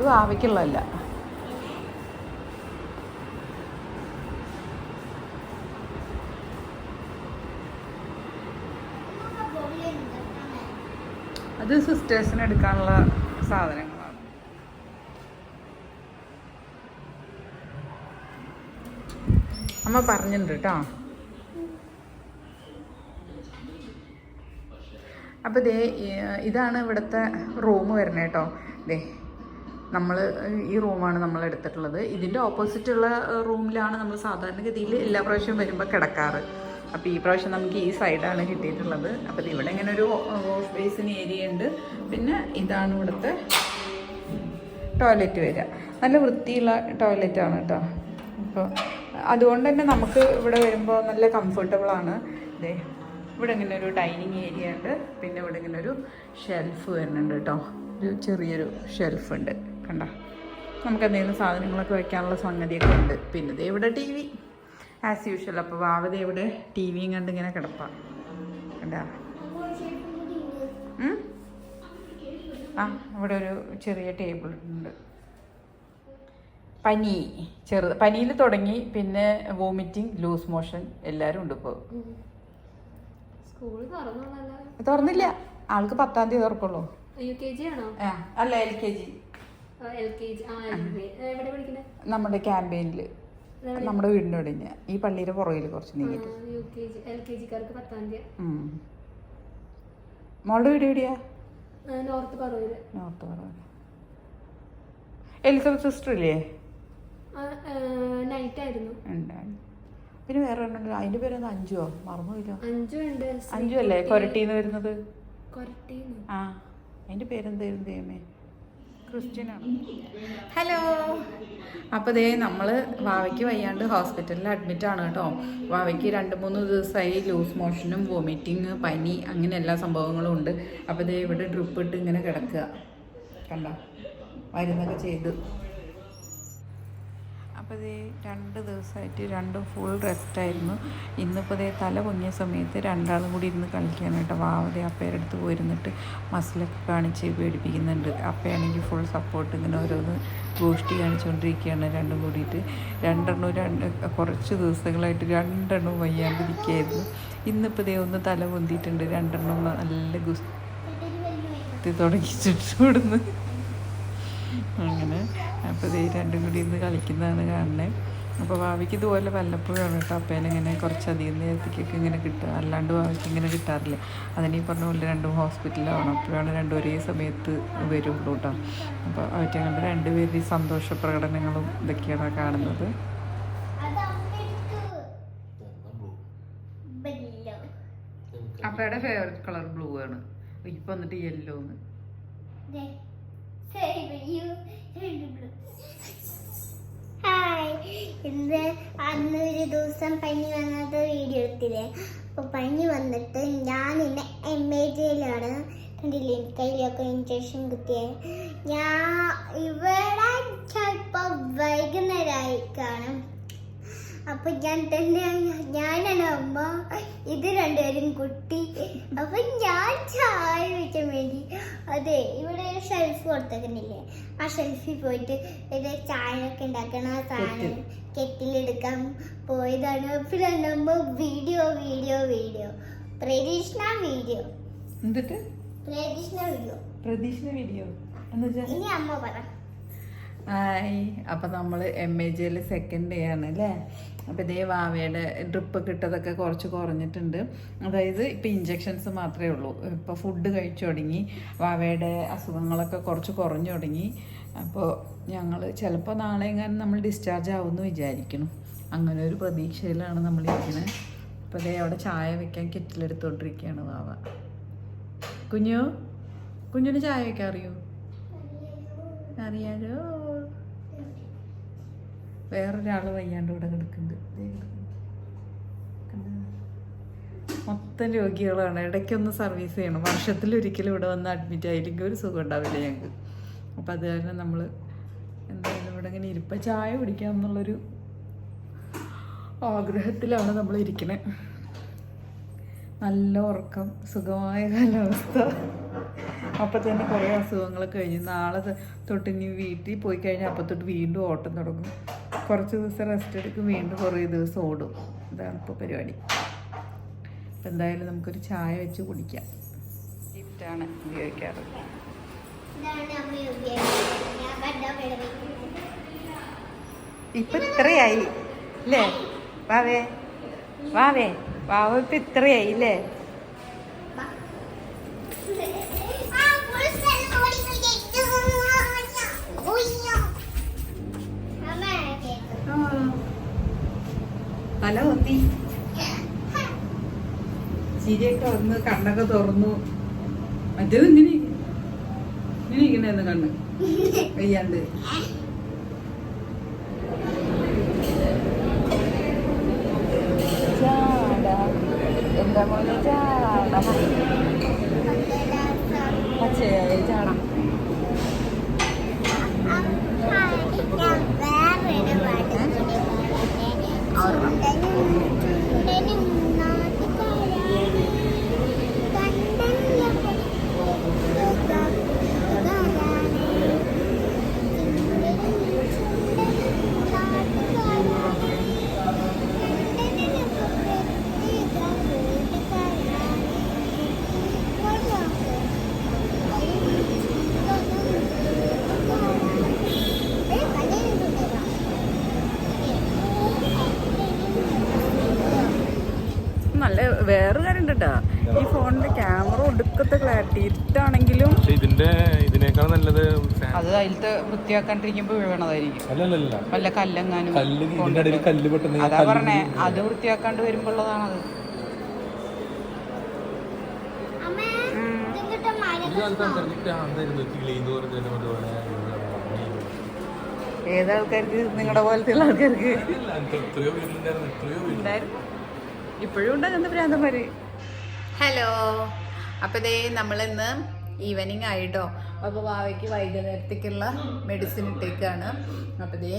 അത് ആവയ്ക്കുള്ളതല്ല അത് സിസ്റ്റേഴ്സിന് എടുക്കാനുള്ള സാധനങ്ങൾ അമ്മ പറഞ്ഞിട്ടുണ്ട് കേട്ടോ അപ്പോൾ ദേ ഇതാണ് ഇവിടുത്തെ റൂം വരുന്നത് ദേ നമ്മൾ ഈ റൂമാണ് നമ്മൾ എടുത്തിട്ടുള്ളത്. ഇതിന്റെ ഓപ്പോസിറ്റുള്ള റൂമിലാണ് നമ്മൾ സാധാരണഗതിയിൽ എല്ലാ പ്രാവശ്യവും വരുമ്പോൾ കിടക്കാറ്. അപ്പോൾ ഈ പ്രാവശ്യം നമുക്ക് ഈ സൈഡാണ് കിട്ടിയിട്ടുള്ളത്. അപ്പോൾ ഇവിടെ ഇങ്ങനെ ഒരു വാഷ് ബേസിന് ഏരിയ ഉണ്ട്. പിന്നെ ഇതാണ് ഇവിടുത്തെ ടോയ്ലറ്റ് വരിക. നല്ല വൃത്തിയുള്ള ടോയ്ലറ്റാണ് കേട്ടോ. അപ്പോൾ അതുകൊണ്ട് തന്നെ നമുക്ക് ഇവിടെ വരുമ്പോൾ നല്ല കംഫർട്ടബിളാണ് ഇതേ ഇവിടെ ഇങ്ങനെ ഒരു ഡൈനിങ് ഏരിയ ഉണ്ട്. പിന്നെ ഇവിടെ ഇങ്ങനെ ഒരു ഷെൽഫ് വരുന്നുണ്ട് കേട്ടോ. ഒരു ചെറിയൊരു ഷെൽഫ് ഉണ്ട്. കണ്ട? നമുക്ക് എന്തെങ്കിലും സാധനങ്ങളൊക്കെ വെക്കാനുള്ള സംഗതിയൊക്കെ ഉണ്ട്. പിന്നെ ദേ ഇവിടെ ടി വി. ആസ് യൂഷ്വൽ അപ്പോൾ വാവത ഇവിടെ ടി വിയും കണ്ട് ഇങ്ങനെ കിടപ്പാണ് കണ്ടാ? ആ ഇവിടെ ഒരു ചെറിയ ടേബിൾ ഉണ്ട്. പനി. ചെറുത്. പനിയിൽ തുടങ്ങി പിന്നെ വോമിറ്റിംഗ് ലൂസ് മോഷൻ എല്ലാവരും ഉണ്ട് ഇപ്പോൾ തുറന്നല്ല. ആൾക്ക് പത്താം തീയതി തുറക്കുള്ളൂ അല്ല L K G. L K G എവിടെ നമ്മുടെ ക്യാമ്പയിനിൽ നമ്മുടെ വീടിന്റെ ഒടിഞ്ഞ ഈ പള്ളിയുടെ പുറകിൽ കുറച്ച് നീങ്ങിട്ട് U K G L K ജിക്കാർക്ക് പത്താം തീയതി. ഉം. മോളുടെ വീട് എവിടെയാ? North Paravur. North Elizabeth sister ഇല്ലേ? നൈറ്റ് ആയിരുന്നു പിന്നെ വേറെ ഒരെണ്ണം പേര് പേരെന്താ അഞ്ചുവോ മറന്നുപോയില്ലോ. അഞ്ചു ഉണ്ട്. അഞ്ചു അല്ലേ? കൊരട്ടിന്ന് വരുന്നത്. കൊരട്ടീന്ന്. ആ. അതിന്റെ പേരെന്തായിരുന്നു ദൈവമേ? ഹലോ. അപ്പോൾ ദേ നമ്മൾ വാവയ്ക്ക് വയ്യാണ്ട് ഹോസ്പിറ്റലിൽ അഡ്മിറ്റ് ആണ് കേട്ടോ. വാവയ്ക്ക് രണ്ട് മൂന്ന് ദിവസമായി ലൂസ് മോഷനും വോമിറ്റിങ് പനി അങ്ങനെ എല്ലാ സംഭവങ്ങളും ഉണ്ട്. അപ്പോൾ ദേ ഇവിടെ ഡ്രിപ്പ് ഇട്ട് ഇങ്ങനെ കിടക്കുക. കണ്ട? മരുന്നൊക്കെ ചെയ്തു. അപ്പോൾ ദേ രണ്ട് ദിവസമായിട്ട് രണ്ടും ഫുൾ റെസ്റ്റായിരുന്നു ഇന്നിപ്പോൾ ദേ തല പൊങ്ങിയ സമയത്ത് രണ്ടാളും കൂടി ഇരുന്ന് കളിക്കാനായിട്ട് വാവതെ അടുത്ത് പോയിരുന്നിട്ട് മസിലൊക്കെ കാണിച്ച് പേടിപ്പിക്കുന്നുണ്ട്. അപ്പയാണെങ്കിൽ ഫുൾ സപ്പോർട്ട് ഇങ്ങനെ ഓരോന്ന് ഗോഷ്ടി കാണിച്ചുകൊണ്ടിരിക്കുകയാണ് രണ്ടും കൂടിയിട്ട്. രണ്ടെണ്ണവും രണ്ട് കുറച്ച് ദിവസങ്ങളായിട്ട് രണ്ടെണ്ണവും വയ്യാണ്ടിരിക്കുകയായിരുന്നു ഇന്നിപ്പോൾ ദേ ഒന്ന് തല പൊന്തിയിട്ടുണ്ട്. രണ്ടെണ്ണം നല്ല ഗുസ്തി തുടങ്ങി ഇവിടുന്ന്. ഇത് രണ്ടും കൂടി ഇന്ന് കളിക്കുന്നതാണ് കാണുന്നത് അപ്പോൾ ഭാവിക്ക് ഇതുപോലെ വല്ലപ്പോഴാണ് കേട്ടോ അപ്പേനെ ഇങ്ങനെ കുറച്ചധികം നേരത്തേക്കൊക്കെ ഇങ്ങനെ കിട്ടുക അല്ലാണ്ട് ഭാവിക്ക് ഇങ്ങനെ കിട്ടാറില്ല. അതിന് ഈ പറഞ്ഞ പോലെ രണ്ടും ഹോസ്പിറ്റലിലാവണം അപ്പോഴാണ് രണ്ടും ഒരേ സമയത്ത് വരുള്ളൂ കേട്ടോ അപ്പോൾ അവറ്റങ്ങളുടെ രണ്ടുപേരുടെയും സന്തോഷ പ്രകടനങ്ങളും ഇതൊക്കെയാണ് കാണുന്നത്. അപ്പയുടെ ഫേവറേറ്റ് കളർ ബ്ലൂ ആണ്. ഇപ്പൊ വന്നിട്ട് യെല്ലോ എന്ന് ഹായ് ഇന്ന് അന്ന് ഒരു ദിവസം പനി വന്നത് വീഡിയോ എടുത്തില്ലേ അപ്പൊ പനി വന്നിട്ട് ഞാൻ ഇന്ന് എം എ ജിയിലാണ് കണ്ടില്ലേ? കയ്യിലൊക്കെ ഇഞ്ചക്ഷൻ കുത്തിയത് ഞാൻ ഇവിടെ അപ്പൊ ഞാൻ തന്നെ ഞാനാണ് അമ്മ. ഇത് രണ്ടുപേരും കുട്ടി. അപ്പൊ ഞാൻ ചായ വെക്കാൻ വേണ്ടി. അതെ ഇവിടെ ഒരു ഷെൽഫ് കൊടുത്തേക്കുന്നില്ലേ? ആ ഷെൽഫിൽ പോയിട്ട് ഇത് ചായയൊക്കെ ഉണ്ടാക്കണ. ആ സാധനം കെറ്റിലെടുക്കാൻ പോയതാണ്. പിന്നെ നമ്മ വീഡിയോ വീഡിയോ വീഡിയോ പ്രതീക്ഷണ വീഡിയോ എന്നിട്ട് പ്രതീക്ഷണ വീഡിയോ പ്രതീക്ഷണ വീഡിയോ ഇനി അമ്മ പറ. ഹായ് അപ്പം നമ്മൾ എം എ ജിയിൽ സെക്കൻഡ് ഡേ ആണ് അല്ലേ? അപ്പോൾ ഇതേ വാവയുടെ ഡ്രിപ്പ് കിട്ടതൊക്കെ കുറച്ച് കുറഞ്ഞിട്ടുണ്ട്. അതായത് ഇപ്പം ഇഞ്ചെക്ഷൻസ് മാത്രമേ ഉള്ളൂ. ഇപ്പോൾ ഫുഡ് കഴിച്ചു തുടങ്ങി. വാവയുടെ അസുഖങ്ങളൊക്കെ കുറച്ച് കുറഞ്ഞു തുടങ്ങി. അപ്പോൾ ഞങ്ങൾ ചിലപ്പോൾ നാളെ എങ്ങാനും നമ്മൾ ഡിസ്ചാർജ് ആവുമെന്ന് വിചാരിക്കുന്നു. അങ്ങനെ ഒരു പ്രതീക്ഷയിലാണ് നമ്മൾ ഇരിക്കുന്നത് അപ്പോൾ അതേ അവിടെ ചായ വെക്കാൻ കിറ്റിലെടുത്തോണ്ടിരിക്കുകയാണ് വാവ. കുഞ്ഞു? കുഞ്ഞിന് ചായ അറിയോ? അറിയാലോ. വേറൊരാൾ വയ്യാണ്ട് ഇവിടെ കിടക്കുന്നുണ്ട്? മൊത്തം രോഗികളാണ്. ഇടയ്ക്കൊന്ന് സർവീസ് ചെയ്യണം. വർഷത്തിൽ ഒരിക്കലും ഇവിടെ വന്ന് അഡ്മിറ്റ് ആയില്ലെങ്കിൽ ഒരു സുഖം ഉണ്ടാവില്ല ഞങ്ങൾക്ക്. അപ്പോൾ അത് കാരണം നമ്മൾ എന്തായാലും ഇവിടെ ഇങ്ങനെ ഇരിപ്പ. ചായ കുടിക്കാം എന്നുള്ളൊരു ആഗ്രഹത്തിലാണ് നമ്മൾ ഇരിക്കണത് നല്ല ഉറക്കം സുഖമായ കാലാവസ്ഥ. അപ്പം തന്നെ കുറേ അസുഖങ്ങൾ കഴിഞ്ഞു നാളെ തൊട്ട് ഇനി വീട്ടിൽ പോയി കഴിഞ്ഞാൽ അപ്പം തൊട്ട് വീണ്ടും ഓട്ടം തുടങ്ങും. കുറച്ച് ദിവസം റെസ്റ്റ് എടുക്കും വീണ്ടും കുറേ ദിവസം ഓടും. ഇതാണ് ഇപ്പോൾ പരിപാടി. അപ്പം എന്തായാലും നമുക്കൊരു ചായ വെച്ച് കുടിക്കാം. ലിഫ്റ്റാണ് ഉപയോഗിക്കാറ്. ഇപ്പം ഇത്രയായി അല്ലേ വാവേ വാവേ വാവ ഇപ്പം ഇത്രയായി അല്ലേ തല കൊത്തി. ചിരിയൊക്കെ വന്ന് കണ്ണൊക്കെ തുറന്നു. മറ്റേത് ഇങ്ങനെ ഇങ്ങനെ ഇരിക്കണേന്ന് കണ്ണ്. വയ്യാണ്ട്. എന്താ പോലെ വേറെ കാര്യം കേട്ടാ ഈ ഫോണിന്റെ ക്യാമറ ഒടുക്കത്തെ ക്ലാരിറ്റി. ഇരുട്ടാണെങ്കിലും പക്ഷെ ഇതിന്റെ ഇതിനേക്കാൾ നല്ലത് അത് അതിലത്തെ വൃത്തിയാക്കാണ്ടിരിക്കുമ്പോ വീണതായിരിക്കും വല്ല കല്ലെങ്ങാനും അതാ പറഞ്ഞേ അത് വൃത്തിയാക്കാണ്ട് വരുമ്പോഴതാണത് ഏതാൾക്കാർക്ക്? നിങ്ങളുടെ പോലത്തെ ആൾക്കാർക്ക്? ഇപ്പോഴും ഉണ്ട് അങ്ങനത്തെ ഭ്രാന്തന്മാര്. ഹലോ അപ്പോൾ ഇതേ നമ്മളിന്ന് ഈവനിങ് ആയിട്ടോ. അപ്പോൾ വാവയ്ക്ക് വൈകുന്നേരത്തേക്കുള്ള മെഡിസിൻ ഇട്ടേക്കാണ്. അപ്പോൾ ഇതേ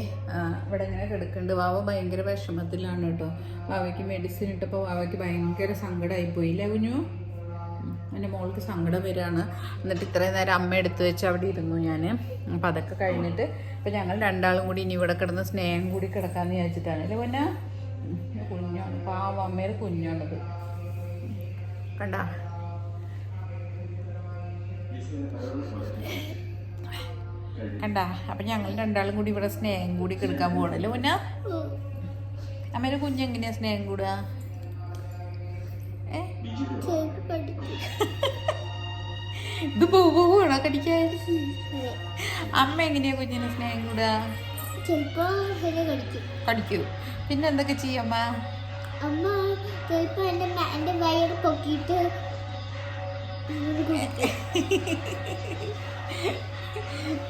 ഇവിടെ ഇങ്ങനെ കിടക്കുന്നുണ്ട്. വാവ ഭയങ്കര വിഷമത്തിലാണ് കേട്ടോ. വാവയ്ക്ക് മെഡിസിൻ ഇട്ടപ്പോൾ വാവയ്ക്ക് ഭയങ്കര സങ്കടമായി പോയില്ലേ കുഞ്ഞു. എന്റെ മോൾക്ക് സങ്കടം വരികയാണ്. എന്നിട്ട് ഇത്രയും നേരം അമ്മ എടുത്തു വെച്ച് അവിടെ ഇരുന്നു ഞാൻ അപ്പം അതൊക്കെ കഴിഞ്ഞിട്ട് ഇപ്പം ഞങ്ങൾ രണ്ടാളും കൂടി ഇനി ഇവിടെ കിടന്ന് സ്നേഹം കൂടി കിടക്കാമെന്ന് വിചാരിച്ചിട്ടാണ്. അല്ലേ പൊന്ന? പാവ അമ്മയുടെ കുഞ്ഞാണത് കണ്ട? കണ്ട? അപ്പം ഞങ്ങൾ രണ്ടാളും കൂടി ഇവിടെ സ്നേഹം കൂടി കിടക്കാൻ പോകണല്ലോ പൊന്ന? അമ്മയുടെ കുഞ്ഞെങ്ങനെയാ സ്നേഹം കൂടുക ഇത് ഇത് പോവുകയാണോ കടിക്കാൻ? അമ്മ എങ്ങനെയാ കുഞ്ഞിനെ സ്നേഹം കൂടുക കടിക്കും. കടിക്കൂ. പിന്നെ എന്തൊക്കെ ചെയ്യും അമ്മ ചിലപ്പോ എന്റെ എന്റെ വയറ് പൊക്കിയിട്ട്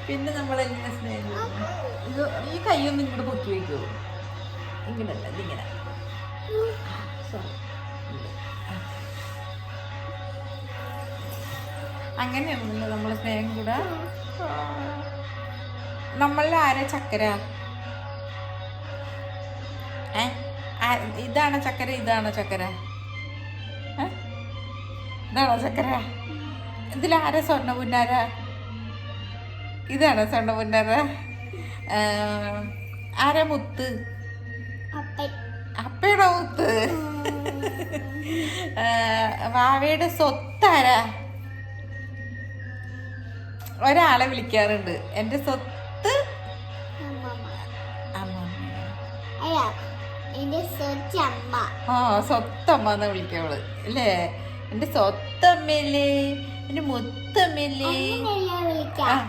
പിന്നെ നമ്മൾ എങ്ങനെ സ്നേഹം ഈ കൈയൊന്നും ഇങ്ങോട്ട് പൊക്കി വയ്ക്കുമോ ഇങ്ങനല്ല ഇതിങ്ങനെ. Sorry. അങ്ങനെയാണല്ലോ നമ്മൾ സ്നേഹം കൂടെ. നമ്മളിൽ ആരാ ചക്കര? ഏ? ഇതാണോ ചക്കര? ഇതാണോ ചക്കര? ഇതാണോ ചക്കര? ഇതിലാരാ സ്വർണ പുന്നാര? ഇതാണോ സ്വർണ പുന്നാര? ആരാ മുത്ത്? അപ്പയുടെ മുത്ത്? വാവയുടെ സ്വത്താരാ? ഒരാളെ വിളിക്കാറുണ്ട്. എന്റെ സ്വത്ത് ആ സ്വത്തമ്മ എന്ന് വിളിക്കവൾ അല്ലേ എന്റെ സ്വത്തമ്മല്ലേ എന്റെ മുത്തമ്മല്ലേ വിളിക്കാം.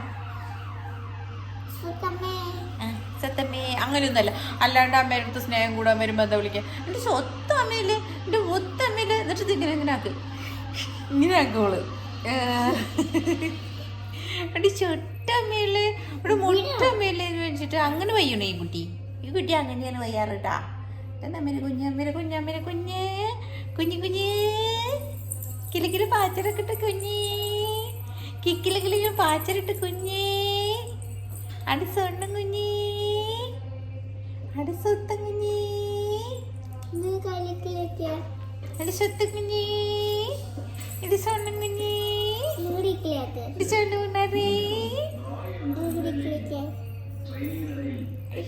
സ്വത്തമ്മേ. അങ്ങനെയൊന്നുമല്ല. അല്ലാണ്ട് അമ്മയുടെ അടുത്ത് സ്നേഹം കൂടാൻ വരുമ്പോ എന്താ വിളിക്കുക എന്റെ സ്വത്തമ്മല്ലേ എന്റെ എന്റെ എന്നിട്ട് ഇങ്ങനെ ഇങ്ങനെ ആക്ക്. ഇങ്ങനെ ആക്കോൾ എന്റെ ചൊട്ടമ്മയില്ലേ? ഇവിടെ എന്ന് വെച്ചിട്ട് അങ്ങനെ വയ്യണോ ഈ കുട്ടി? ഈ കുട്ടി അങ്ങനെയാണ് വയ്യാറ് കേട്ടാ അമ്മേരെ മെരു കുഞ്ഞ മെരു കുഞ്ഞ മെരു കുഞ്ഞ്. കുഞ്ഞു ഇട്ട് കുഞ്ഞേ. കിക്കില കിളികൾ പാച്ചരിട്ട് കുഞ്ഞേ. അടി സ്വണ്ണം കുഞ്ഞേ. അടി സ്വത്തം കുഞ്ഞേ. ഇന്ന് കളിക്കിലൊക്കെ അടി സ്വത്തം കുഞ്ഞേ. ഇടി സ്വണ്ണം കുഞ്ഞേ. ഇടിച്ചോണ്ട് കൊണ്ടുവരേ. ഇവിടെ ക്ലിക്ക്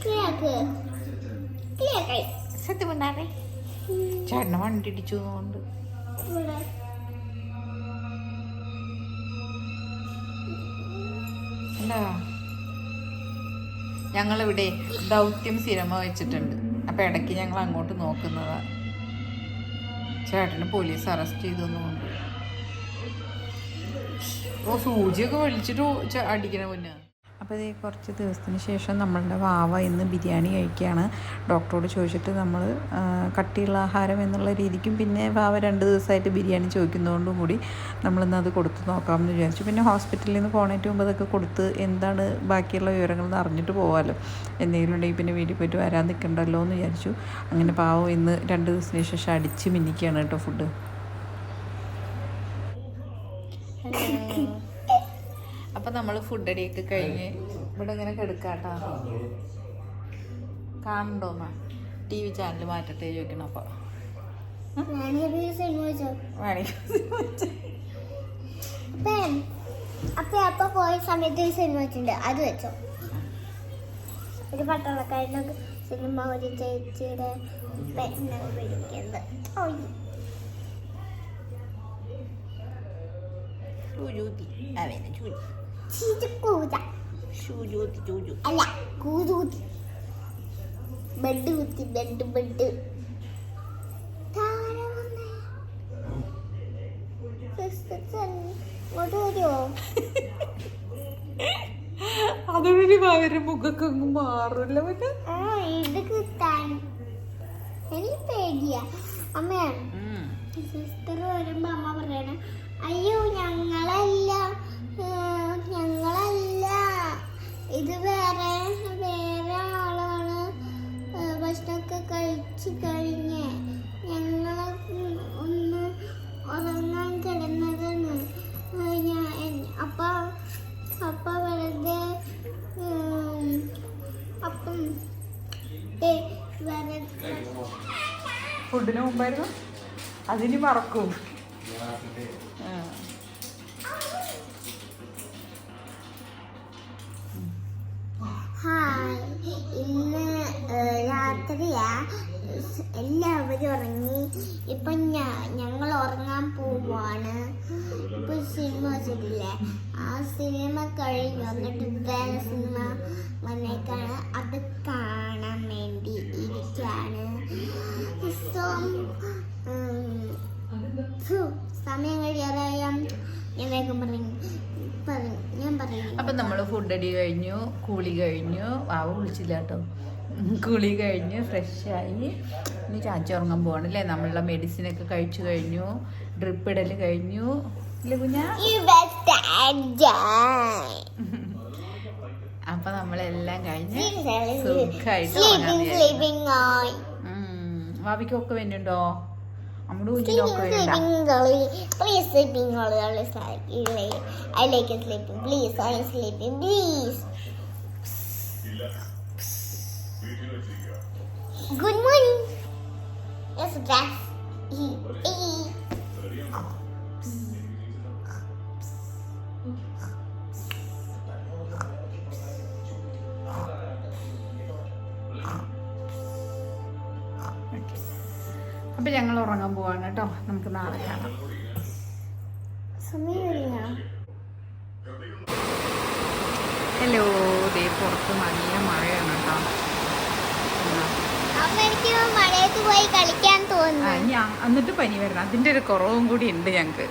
ക്ലിയാക്ക് ക്ലിയാക്കായി സത്യം കൊണ്ടുവരേ. ചേട്ടനെ വണ്ടി ഇടിച്ചു കൊണ്ട് ഞങ്ങളിവിടെ ദൗത്യം സിനിമ വെച്ചിട്ടുണ്ട്. അപ്പൊ ഇടയ്ക്ക് ഞങ്ങൾ അങ്ങോട്ട് നോക്കുന്നതാ. ചേട്ടന് പോലീസ് അറസ്റ്റ് ചെയ്തൊന്നുമുണ്ട് ഓ സൂചിയൊക്കെ വിളിച്ചിട്ട് അടിക്കണ മുന്നേ അപ്പോൾ ഇത് കുറച്ച് ദിവസത്തിന് ശേഷം നമ്മളുടെ വാവ ഇന്ന് ബിരിയാണി കഴിക്കുകയാണ്. ഡോക്ടറോട് ചോദിച്ചിട്ട് നമ്മൾ കട്ടിയുള്ള ആഹാരം എന്നുള്ള രീതിക്കും പിന്നെ വാവ രണ്ട് ദിവസമായിട്ട് ബിരിയാണി ചോദിക്കുന്നതുകൊണ്ടും കൂടി നമ്മളിന്ന് അത് കൊടുത്ത് നോക്കാമെന്ന് വിചാരിച്ചു. പിന്നെ ഹോസ്പിറ്റലിൽ നിന്ന് പോകണേറ്റ് മുമ്പ് അതൊക്കെ കൊടുത്ത് എന്താണ് ബാക്കിയുള്ള വിവരങ്ങൾ എന്ന് അറിഞ്ഞിട്ട് പോകാമല്ലോ എന്തെങ്കിലും ഉണ്ടെങ്കിൽ പിന്നെ വീട്ടിൽ പോയിട്ട് വരാൻ നിൽക്കണ്ടല്ലോ എന്ന് വിചാരിച്ചു. അങ്ങനെ പാവം ഇന്ന് രണ്ട് ദിവസത്തിന് ശേഷം അടിച്ച് മിന്നിക്കുകയാണ് കേട്ടോ ഫുഡ്. അപ്പം നമ്മൾ ഫുഡ് അടിയൊക്കെ കഴിഞ്ഞ് ഇവിടെ ഇങ്ങനെ കെടുക്കാട്ടോ. കാണണ്ടോ ടി വി ചാനൽ മാറ്റട്ടെ ചോദിക്കണം അപ്പോൾ അപ്പം. അപ്പൊ പോയ സമയത്ത് ഒരു സിനിമ വെച്ചിട്ടുണ്ട് അത് വെച്ചോ ഒരു പട്ടാളക്കാരനൊക്കെ സിനിമ ഒരു ചേച്ചിയുടെ പിടിക്കുന്നത് വിളിക്കുന്നത് ഓയ്. ചൂചൂത്തി അല്ല കൂതൂത്തി ബെഡ് കുത്തി ബെഡ് ബെഡ്. അതോടെ അവരുടെ മുഖമൊക്കെ അങ്ങ് മാറില്ല പിന്നെ ആ ഇത് കിട്ടാൻ. എനിക്ക് പേടിയാ. അമ്മ ഫുഡിന് മുമ്പായിരുന്നു. അതിനി മറക്കും. ഇന്ന് രാത്രിയാ. എല്ലാവരും ഉറങ്ങി. ഇപ്പൊ ഞങ്ങൾ ഉറങ്ങാൻ പോവാണ്. ഇപ്പൊ സിനിമ വെച്ചിട്ടില്ലേ? ആ സിനിമ കഴിഞ്ഞു എന്നിട്ട് വേറെ സിനിമ വന്നേക്കാണ്. അത് കാണാൻ വേണ്ടി. സമയം നമ്മൾ ഞാൻ വേഗം പറയും അപ്പം നമ്മൾ ഫുഡ് അടി കഴിഞ്ഞു കുളി കഴിഞ്ഞു വാവ് കുളിച്ചില്ല കേട്ടോ. കുളി കഴിഞ്ഞു ആയി. ഇനി ചാച്ച ഉറങ്ങാൻ പോവാണ് അല്ലേ? നമ്മളുടെ മെഡിസിൻ ഒക്കെ കഴിച്ചു കഴിഞ്ഞു ഡ്രിപ്പ് ഇടൽ കഴിഞ്ഞു. അപ്പൊ. നമ്മളെല്ലാം കഴിഞ്ഞ് സുഖമായിട്ട് ഉറങ്ങാൻ sleeping on. വാവിക്കൊക്കെ വരുന്നുണ്ടോ കുഞ്ഞിനൊക്കെ Sleeping, വരുന്നുണ്ടോ sleeping, അപ്പം ഞങ്ങൾ ഉറങ്ങാൻ പോവാണ് കേട്ടോ. നമുക്ക് നാളെ കാണാം. ഹലോ ദേ പുറത്ത് നല്ല മഴയാണ് കേട്ടോ? അപ്പൊ മഴയത്ത് പോയി കളിക്കാൻ തോന്നുന്നു. എന്നിട്ട് പനി വരണം. അതിന്റെ ഒരു കുറവും കൂടി ഉണ്ട് ഞങ്ങക്ക്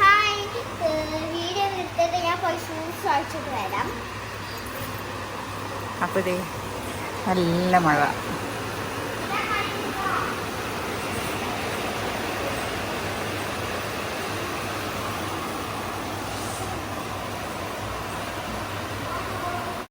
ഹായ് വീഡിയോ നിർത്തിയിട്ട് ഞാൻ പോയി ഷൂസ് വരാം. ദേ നല്ല മഴ.